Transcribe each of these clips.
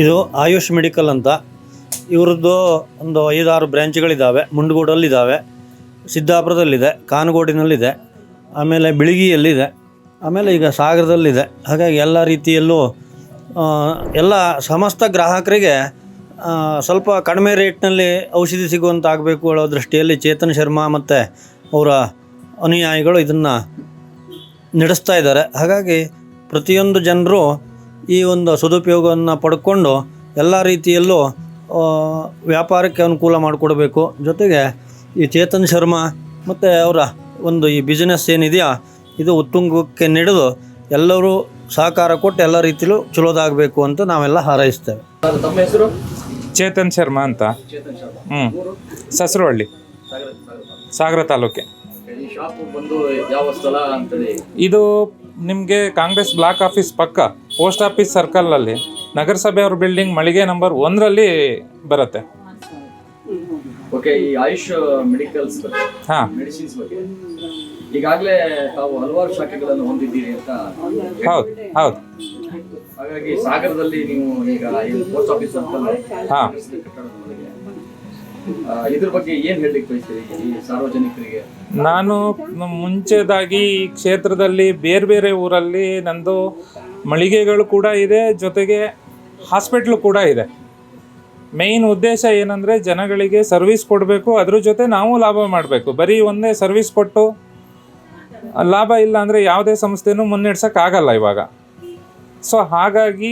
ಇದು ಆಯುಷ್ ಮೆಡಿಕಲ್ ಅಂತ. ಇವ್ರದ್ದು ಒಂದು ಐದಾರು ಬ್ರ್ಯಾಂಚ್ಗಳಿದ್ದಾವೆ ಮುಂಡಗೋಡಲ್ಲಿದ್ದಾವೆ ಸಿದ್ದಾಪುರದಲ್ಲಿದೆ, ಕಾನಗೋಡಿನಲ್ಲಿದೆ, ಆಮೇಲೆ ಬಿಳಿಗಿಯಲ್ಲಿದೆ, ಆಮೇಲೆ ಈಗ ಸಾಗರದಲ್ಲಿದೆ. ಹಾಗಾಗಿ ಎಲ್ಲ ರೀತಿಯಲ್ಲೂ ಎಲ್ಲ ಸಮಸ್ತ ಗ್ರಾಹಕರಿಗೆ ಸ್ವಲ್ಪ ಕಡಿಮೆ ರೇಟ್ನಲ್ಲಿ ಔಷಧಿ ಸಿಗುವಂತಾಗಬೇಕು ಹೇಳೋ ದೃಷ್ಟಿಯಲ್ಲಿ ಚೇತನ್ ಶರ್ಮಾ ಮತ್ತು ಅವರ ಅನುಯಾಯಿಗಳು ಇದನ್ನು ನಡೆಸ್ತಾ ಇದ್ದಾರೆ. ಹಾಗಾಗಿ ಪ್ರತಿಯೊಂದು ಜನರು ಈ ಒಂದು ಸದುಪಯೋಗವನ್ನು ಪಡ್ಕೊಂಡು ಎಲ್ಲ ರೀತಿಯಲ್ಲೂ ವ್ಯಾಪಾರಕ್ಕೆ ಅನುಕೂಲ ಮಾಡಿಕೊಡ್ಬೇಕು. ಜೊತೆಗೆ ಈ ಚೇತನ್ ಶರ್ಮಾ ಮತ್ತು ಅವರ ಒಂದು ಈ ಬಿಸ್ನೆಸ್ ಏನಿದೆಯಾ ಇದು ಉತ್ತುಂಗಕ್ಕೆ ನಡೆದು ಎಲ್ಲರೂ ಸಹಕಾರ ಕೊಟ್ಟು ಎಲ್ಲ ರೀತಿಯಲ್ಲೂ ಚಲೋದಾಗಬೇಕು ಅಂತ ನಾವೆಲ್ಲ ಹಾರೈಸ್ತೇವೆ. ತಮ್ಮ ಹೆಸರು? ಚೇತನ್ ಶರ್ಮಾ ಅಂತ. ಚೇತನ್ ಶರ್ಮಾ. ಹ್ಞೂ ಸಸ್ರಹಳ್ಳಿ ಸಾಗರ ತಾಲೂಕೆ. ಈ ಶಾಪ್ ಬಂದು ಯಾವ ಸ್ಥಳ ಅಂತೇಳಿ? ಇದು ನಿಮಗೆ ಕಾಂಗ್ರೆಸ್ ಬ್ಲಾಕ್ ಆಫೀಸ್ ಪಕ್ಕ. ಪೋಸ್ಟ್ ಆಫೀಸ್ ಸರ್ಕಲಲ್ಲಿ ನಗರಸಭೆ ಅವ್ರ ಬಿಲ್ಡಿಂಗ್ ಮಳಿಗೆ ನಂಬರ್ ಒಂದರಲ್ಲಿ ಬರುತ್ತೆ. ಓಕೆ ಈ ಆಯುಷ್ ಮೆಡಿಕಲ್ಸ್ ಬಗ್ಗೆ ಹಾಂ. ಮೆಡಿಸಿನ್ಸ್ ಬಗ್ಗೆ ಈಗಾಗಲೇ ತಾವು ಹಲವಾರು ಶಾಖೆಗಳನ್ನು ಹೊಂದಿದ್ದೀರಿ ಅಂತ ಹೌದು ಹೌದು. ಹಾಗಾಗಿ ಸಾಗರದಲ್ಲಿ ನೀವು ಈಗ ಪೋಸ್ಟ್ ಆಫೀಸ್ ಅಂತ ಹಾಂ. ಇದ್ರ ಬಗ್ಗೆ ಏನ್ ಹೇಳಲಿಕ್ಕೆ ಬಯಸ್ತೀರಿ ಈ ಸಾರ್ವಜನಿಕರಿಗೆ? ನಾನು ಮುಂಚೆದಾಗಿ ಈ ಕ್ಷೇತ್ರದಲ್ಲಿ ಬೇರೆ ಬೇರೆ ಊರಲ್ಲಿ ನಂದು ಮಳಿಗೆಗಳು ಕೂಡ ಇದೆ, ಜೊತೆಗೆ ಹಾಸ್ಪಿಟ್ಲು ಕೂಡ ಇದೆ. ಮೇಯ್ನ್ ಉದ್ದೇಶ ಏನಂದರೆ ಜನಗಳಿಗೆ ಸರ್ವಿಸ್ ಕೊಡಬೇಕು, ಅದ್ರ ಜೊತೆ ನಾವು ಲಾಭ ಮಾಡಬೇಕು. ಬರೀ ಒಂದೇ ಸರ್ವಿಸ್ ಕೊಟ್ಟು ಲಾಭ ಇಲ್ಲ ಅಂದರೆ ಯಾವುದೇ ಸಂಸ್ಥೆನೂ ಮುನ್ನಡೆಸೋಕ್ಕಾಗಲ್ಲ ಇವಾಗ. ಸೊ ಹಾಗಾಗಿ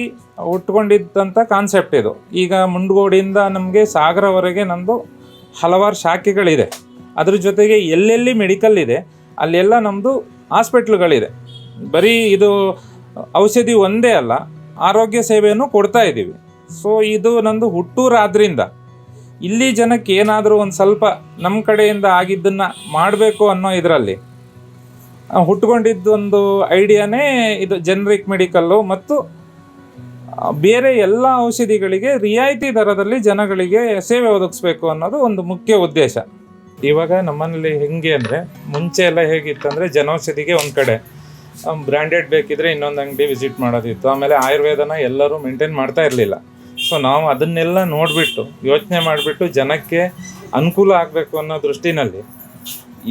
ಉಟ್ಕೊಂಡಿದ್ದಂಥ ಕಾನ್ಸೆಪ್ಟ್ ಇದು. ಈಗ ಮುಂಡ್ಗೋಡಿಂದ ನಮಗೆ ಸಾಗರವರೆಗೆ ನಮ್ಮದು ಹಲವಾರು ಶಾಖೆಗಳಿದೆ. ಅದ್ರ ಜೊತೆಗೆ ಎಲ್ಲೆಲ್ಲಿ ಮೆಡಿಕಲ್ ಇದೆ, ಅಲ್ಲೆಲ್ಲ ನಮ್ಮದು ಹಾಸ್ಪಿಟ್ಲುಗಳಿದೆ ಬರೀ ಇದು ಔಷಧಿ ಒಂದೇ ಅಲ್ಲ, ಆರೋಗ್ಯ ಸೇವೆಯನ್ನು ಕೊಡ್ತಾ ಇದ್ದೀವಿ. ಸೊ ಇದು ನಂದು ಹುಟ್ಟೂರಾದ್ರಿಂದ ಇಲ್ಲಿ ಜನಕ್ಕೆ ಏನಾದರೂ ಒಂದು ಸ್ವಲ್ಪ ನಮ್ಮ ಕಡೆಯಿಂದ ಆಗಿದ್ದನ್ನು ಮಾಡಬೇಕು ಅನ್ನೋ ಇದರಲ್ಲಿ ಹುಟ್ಕೊಂಡಿದ್ದೊಂದು ಐಡಿಯಾನೇ ಇದು ಜನರಿಕ್ ಮೆಡಿಕಲ್ಲು ಮತ್ತು ಬೇರೆ ಎಲ್ಲ ಔಷಧಿಗಳಿಗೆ ರಿಯಾಯಿತಿ ದರದಲ್ಲಿ ಜನಗಳಿಗೆ ಸೇವೆ ಒದಗಿಸ್ಬೇಕು ಅನ್ನೋದು ಒಂದು ಮುಖ್ಯ ಉದ್ದೇಶ. ಇವಾಗ ನಮ್ಮಲ್ಲಿ ಹೆಂಗೆ ಅಂದರೆ, ಮುಂಚೆ ಎಲ್ಲ ಹೇಗಿತ್ತಂದರೆ ಜನೌಷಧಿಗೆ ಒಂದು ಕಡೆ ಬ್ರ್ಯಾಂಡೆಡ್ ಬೇಕಿದ್ರೆ ಇನ್ನೊಂದು ಅಂಗಡಿ ವಿಸಿಟ್ ಮಾಡೋದಿತ್ತು. ಆಮೇಲೆ ಆಯುರ್ವೇದನ ಎಲ್ಲರೂ ಮೇಂಟೈನ್ ಮಾಡ್ತಾ ಇರಲಿಲ್ಲ. ಸೊ ನಾವು ಅದನ್ನೆಲ್ಲ ನೋಡಿಬಿಟ್ಟು ಯೋಚನೆ ಮಾಡಿಬಿಟ್ಟು ಜನಕ್ಕೆ ಅನುಕೂಲ ಆಗಬೇಕು ಅನ್ನೋ ದೃಷ್ಟಿನಲ್ಲಿ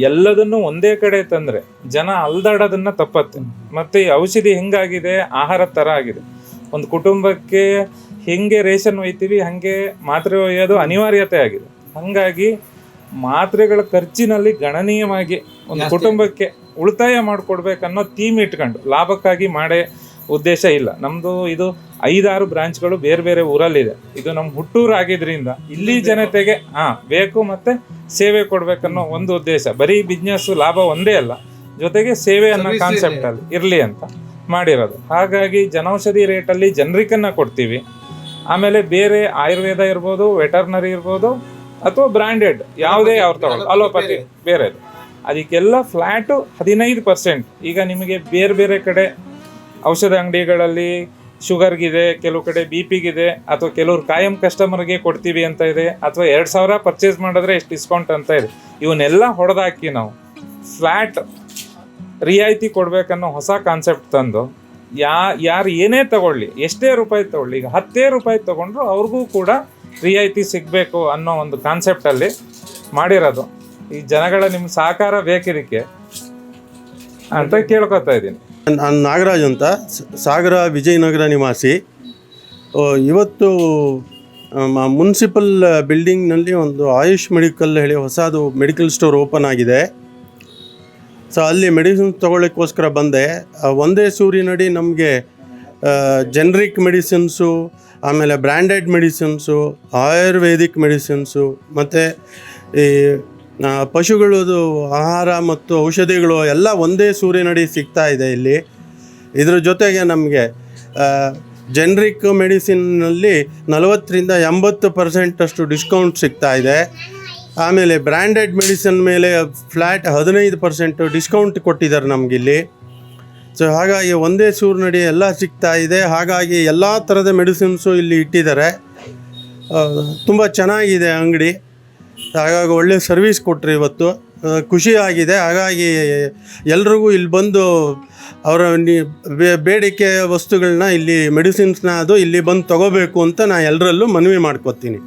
ಎಲ್ಲದನ್ನು ಒಂದೇ ಕಡೆ ತಂದರೆ ಜನ ಅಲ್ದಾಡೋದನ್ನು ತಪ್ಪತ್ತೆ. ಮತ್ತು ಈ ಔಷಧಿ ಹೆಂಗಾಗಿದೆ? ಆಹಾರ ಥರ ಆಗಿದೆ. ಒಂದು ಕುಟುಂಬಕ್ಕೆ ಹೆಂಗೆ ರೇಷನ್ ಒಯ್ತೀವಿ ಹಾಗೆ ಮಾತ್ರೆ ಒಯ್ಯೋದು ಅನಿವಾರ್ಯತೆ ಆಗಿದೆ. ಹಾಗಾಗಿ ಮಾತ್ರೆಗಳ ಖರ್ಚಿನಲ್ಲಿ ಗಣನೀಯವಾಗಿ ಒಂದು ಕುಟುಂಬಕ್ಕೆ ಉಳಿತಾಯ ಮಾಡಿಕೊಡ್ಬೇಕನ್ನೋ ಥೀಮ್ ಇಟ್ಕೊಂಡು ಲಾಭಕ್ಕಾಗಿ ಮಾಡೇ ಉದ್ದೇಶ ಇಲ್ಲ. ನಮ್ಮದು ಇದು ಐದಾರು ಬ್ರಾಂಚ್ಗಳು ಬೇರೆ ಬೇರೆ ಊರಲ್ಲಿದೆ. ಇದು ನಮ್ಮ ಹುಟ್ಟೂರು ಆಗಿದ್ರಿಂದ ಇಲ್ಲಿ ಜನತೆಗೆ ಹಾಂ ಬೇಕು ಮತ್ತು ಸೇವೆ ಕೊಡಬೇಕನ್ನೋ ಒಂದು ಉದ್ದೇಶ. ಬರೀ ಬಿಸ್ನೆಸ್ಸು ಲಾಭ ಒಂದೇ ಅಲ್ಲ ಜೊತೆಗೆ ಸೇವೆ ಅನ್ನೋ ಕಾನ್ಸೆಪ್ಟಲ್ಲಿ ಇರಲಿ ಅಂತ ಮಾಡಿರೋದು. ಹಾಗಾಗಿ ಜನೌಷಧಿ ರೇಟಲ್ಲಿ ಜನರಿಕನ್ನು ಕೊಡ್ತೀವಿ. ಆಮೇಲೆ ಬೇರೆ ಆಯುರ್ವೇದ ಇರ್ಬೋದು ವೆಟರ್ನರಿ ಇರ್ಬೋದು ಅಥವಾ ಬ್ರ್ಯಾಂಡೆಡ್ ಯಾವುದೇ ಅವ್ರು ತಗೊಳ್ಳೋದು ಅಲೋಪತಿ ಬೇರೆದು. ಅದಕ್ಕೆಲ್ಲ ಫ್ಲ್ಯಾಟು ಹದಿನೈದು ಪರ್ಸೆಂಟ್ ಈಗ ನಿಮಗೆ ಬೇರೆ ಬೇರೆ ಕಡೆ ಔಷಧ ಅಂಗಡಿಗಳಲ್ಲಿ ಶುಗರ್ಗಿದೆ, ಕೆಲವು ಕಡೆ ಬಿ ಪಿಗಿದೆ ಅಥವಾ ಕೆಲವ್ರು ಕಾಯಂ ಕಸ್ಟಮರ್ಗೆ ಕೊಡ್ತೀವಿ ಅಂತ ಇದೆ, ಅಥವಾ ಎರಡು ಸಾವಿರ ಪರ್ಚೇಸ್ ಮಾಡಿದ್ರೆ ಎಷ್ಟು ಡಿಸ್ಕೌಂಟ್ ಅಂತ ಇದೆ. ಇವನ್ನೆಲ್ಲ ಹೊಡೆದಾಕಿ ನಾವು ಫ್ಲ್ಯಾಟ್ ರಿಯಾಯಿತಿ ಕೊಡಬೇಕನ್ನೋ ಹೊಸ ಕಾನ್ಸೆಪ್ಟ್ ತಂದು ಯಾ, ಯಾರು ಏನೇ ತಗೊಳ್ಳಿ, ಎಷ್ಟೇ ರೂಪಾಯಿ ತಗೊಳ್ಳಿ, ಈಗ ಹತ್ತೇ ರೂಪಾಯಿ ತಗೊಂಡ್ರು ಅವ್ರಿಗೂ ಕೂಡ ರಿಯಾಯಿತಿ ಸಿಗಬೇಕು ಅನ್ನೋ ಒಂದು ಕಾನ್ಸೆಪ್ಟಲ್ಲಿ ಮಾಡಿರೋದು. ಈ ಜನಗಳ ನಿಮ್ಮ ಸಹಕಾರ ಬೇಕಿದಕ್ಕೆ ಅಂತ ಕೇಳ್ಕೊತಾ ಇದ್ದೀನಿ. ನಾನು ನಾಗರಾಜ್ ಅಂತ. ಸಾಗರ ವಿಜಯನಗರ ನಿವಾಸಿ. ಇವತ್ತು ಮುನ್ಸಿಪಲ್ ಬಿಲ್ಡಿಂಗ್ನಲ್ಲಿ ಒಂದು ಆಯುಷ್ ಮೆಡಿಕಲ್ ಹೇಳಿ ಹೊಸದು ಮೆಡಿಕಲ್ ಸ್ಟೋರ್ ಓಪನ್ ಆಗಿದೆ. ಸೊ, ಅಲ್ಲಿ ಮೆಡಿಸಿನ್ ತೊಗೊಳ್ಳೋಕ್ಕೋಸ್ಕರ ಬಂದೆ. ಒಂದೇ ಸೂರಿನಡಿ ನಮಗೆ ಜನ್ರಿಕ್ ಮೆಡಿಸಿನ್ಸು ಆಮೇಲೆ ಬ್ರ್ಯಾಂಡೆಡ್ ಮೆಡಿಸಿನ್ಸು ಆಯುರ್ವೇದಿಕ್ ಮೆಡಿಸಿನ್ಸು ಮತ್ತು ಈ ಪಶುಗಳದು ಆಹಾರ ಮತ್ತು ಔಷಧಿಗಳು ಎಲ್ಲ ಒಂದೇ ಸೂರ್ಯನಡಿ ಸಿಗ್ತಾ ಇದೆ ಇಲ್ಲಿ. ಇದ್ರ ಜೊತೆಗೆ ನಮಗೆ ಜೆನ್ರಿಕ್ ಮೆಡಿಸಿನ್ನಲ್ಲಿ ನಲವತ್ತರಿಂದ ಎಂಬತ್ತು ಪರ್ಸೆಂಟಷ್ಟು ಡಿಸ್ಕೌಂಟ್ ಸಿಗ್ತಾ ಇದೆ. ಆಮೇಲೆ ಬ್ರ್ಯಾಂಡೆಡ್ ಮೆಡಿಸಿನ್ ಮೇಲೆ ಫ್ಲ್ಯಾಟ್ ಹದಿನೈದು ಪರ್ಸೆಂಟ್ ಡಿಸ್ಕೌಂಟ್ ಕೊಟ್ಟಿದ್ದಾರೆ ನಮಗಿಲ್ಲಿ ಸೊ ಹಾಗಾಗಿ ಒಂದೇ ಸೂರಿನಡಿ ಎಲ್ಲ ಸಿಗ್ತಾ ಇದೆ. ಹಾಗಾಗಿ ಎಲ್ಲ ಥರದ ಮೆಡಿಸಿನ್ಸು ಇಲ್ಲಿ ಇಟ್ಟಿದ್ದಾರೆ. ತುಂಬ ಚೆನ್ನಾಗಿದೆ ಅಂಗಡಿ. ಹಾಗಾಗಿ ಒಳ್ಳೆಯ ಸರ್ವಿಸ್ ಕೊಟ್ಟರು ಇವತ್ತು. ಖುಷಿಯಾಗಿದೆ ಹಾಗಾಗಿ ಎಲ್ರಿಗೂ ಇಲ್ಲಿ ಬಂದು ಅವರ ಬೇಡಿಕೆ ವಸ್ತುಗಳನ್ನ ಇಲ್ಲಿ ಮೆಡಿಸಿನ್ಸ್ನ ಅದು ಇಲ್ಲಿ ಬಂದು ತಗೋಬೇಕು ಅಂತ ನಾನು ಎಲ್ಲರಲ್ಲೂ ಮನವಿ ಮಾಡ್ಕೊತೀನಿ.